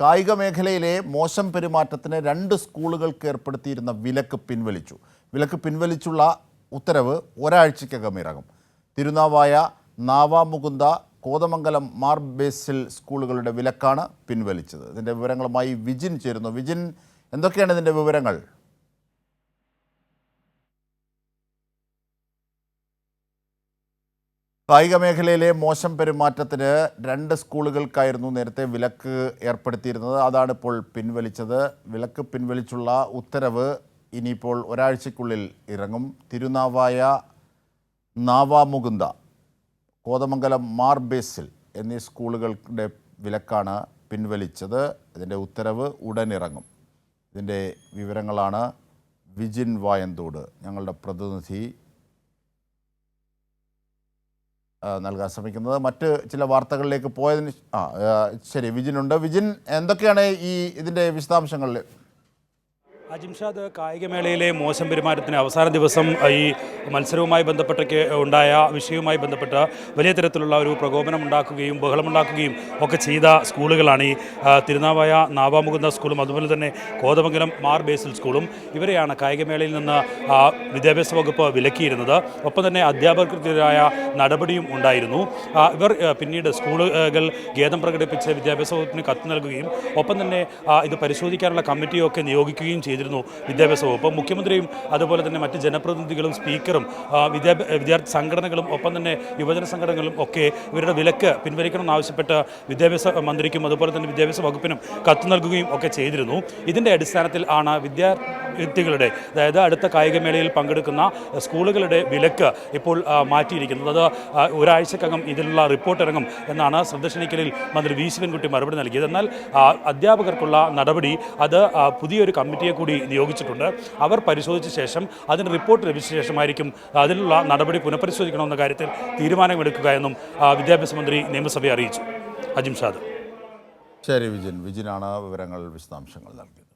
കായിക മേഖലയിലെ മോശം പെരുമാറ്റത്തിന് രണ്ട് സ്കൂളുകൾക്ക് ഏർപ്പെടുത്തിയിരുന്ന വിലക്ക് പിൻവലിച്ചു. വിലക്ക് പിൻവലിച്ചുള്ള ഉത്തരവ് ഒരാഴ്ചയ്ക്കകം ഇറങ്ങും. തിരുനാവായ നാവാമുകുന്ദ കോതമംഗലം മാർ ബേസിൽ സ്കൂളുകളുടെ വിലക്കാണ് പിൻവലിച്ചത്. ഇതിന്റെ വിവരങ്ങളുമായി വിജിൻ ചേരുന്നു. വിജിൻ എന്തൊക്കെയാണ് ഇതിന്റെ വിവരങ്ങൾ? കായിക മേഖലയിലെ മോശം പെരുമാറ്റത്തിന് രണ്ട് സ്കൂളുകൾക്കായിരുന്നു നേരത്തെ വിലക്ക് ഏർപ്പെടുത്തിയിരുന്നത്. അതാണ് ഇപ്പോൾ പിൻവലിച്ചത്. വിലക്ക് പിൻവലിച്ചുള്ള ഉത്തരവ് ഇനിയിപ്പോൾ ഒരാഴ്ചയ്ക്കുള്ളിൽ ഇറങ്ങും. തിരുനാവായ നാവാമുകുന്ദ കോതമംഗലം മാർ ബേസിൽ എന്നീ സ്കൂളുകളുടെ വിലക്കാണ് പിൻവലിച്ചത്. ഇതിന്റെ ഉത്തരവ് ഉടൻ ഇറങ്ങും ഇതിന്റെ വിവരങ്ങളാണ് വിജിൻ വായന്തോട് ഞങ്ങളുടെ പ്രതിനിധി നൽകാൻ ശ്രമിക്കുന്നത്. മറ്റ് ചില വാർത്തകളിലേക്ക് പോയതിന് ആ ശരി വിജിനുണ്ട് വിജിൻ എന്തൊക്കെയാണ് ഈ ഇതിന്റെ വിശദാംശങ്ങളിൽ അജിംഷാദ് കായികമേളയിലെ മോശം പെരുമാറ്റത്തിന് അവസാന ദിവസം ഈ മത്സരവുമായി ബന്ധപ്പെട്ടൊക്കെ ഉണ്ടായ വിഷയവുമായി ബന്ധപ്പെട്ട് വലിയ തരത്തിലുള്ള ഒരു പ്രകോപനം ഉണ്ടാക്കുകയും ബഹളമുണ്ടാക്കുകയും ഒക്കെ ചെയ്ത സ്കൂളുകളാണ് ഈ തിരുനാവായ നാവാമുകുന്ദ സ്കൂളും അതുപോലെ തന്നെ കോതമംഗലം മാർ ബേസിൽ സ്കൂളും ഇവരെയാണ് കായികമേളയിൽ നിന്ന് വിദ്യാഭ്യാസ വകുപ്പ് വിലക്കിയിരുന്നത്. ഒപ്പം തന്നെ അധ്യാപകർക്കെതിരായ നടപടിയും ഉണ്ടായിരുന്നു. ഇവർ പിന്നീട് സ്കൂളുകൾ ഖേദം പ്രകടിപ്പിച്ച് വിദ്യാഭ്യാസ വകുപ്പിന് കത്ത് നൽകുകയും ഒപ്പം തന്നെ ഇത് പരിശോധിക്കാനുള്ള കമ്മിറ്റിയൊക്കെ നിയോഗിക്കുകയും ചെയ്തിരുന്നു വിദ്യാഭ്യാസ വകുപ്പ്. മുഖ്യമന്ത്രിയും അതുപോലെ തന്നെ മറ്റ് ജനപ്രതിനിധികളും സ്പീക്കറും വിദ്യാർത്ഥി സംഘടനകളും ഒപ്പം തന്നെ യുവജന സംഘടനകളും ഒക്കെ ഇവരുടെ വിലക്ക് പിൻവലിക്കണമെന്നാവശ്യപ്പെട്ട് വിദ്യാഭ്യാസ മന്ത്രിക്കും അതുപോലെ തന്നെ വിദ്യാഭ്യാസ വകുപ്പിനും കത്ത് നൽകുകയും ഒക്കെ ചെയ്തിരുന്നു. ഇതിന്റെ അടിസ്ഥാനത്തിൽ ആണ് വിദ്യാർത്ഥികളുടെ അതായത് അടുത്ത കായികമേളയിൽ പങ്കെടുക്കുന്ന സ്കൂളുകളുടെ വിലക്ക് ഇപ്പോൾ മാറ്റിയിരിക്കുന്നു മാറ്റിയിരിക്കുന്നത്. അത് ഒരാഴ്ചക്കകം ഇതിനുള്ള റിപ്പോർട്ട് ഇറങ്ങും എന്നാണ് സന്ദർശനിക്കലിൽ മന്ത്രി വി. ശിവൻകുട്ടി മറുപടി നൽകിയത്. എന്നാൽ അധ്യാപകർക്കുള്ള നടപടി അത് പുതിയൊരു കമ്മിറ്റിയെ കൂടി നിയോഗിച്ചിട്ടുണ്ട്. അവർ പരിശോധിച്ച ശേഷം അതിന് റിപ്പോർട്ട് ലഭിച്ച ശേഷമായിരിക്കും അതിനുള്ള നടപടി പുനഃപരിശോധിക്കണമെന്ന കാര്യത്തിൽ തീരുമാനമെടുക്കുക എന്നും വിദ്യാഭ്യാസ മന്ത്രി നിയമസഭയെ അറിയിച്ചു. അജിം അജിംഷാദ് ശരി വിജിൻ. വിജിനാണ് വിവരങ്ങൾ വിശദാംശങ്ങൾ നൽകിയത്.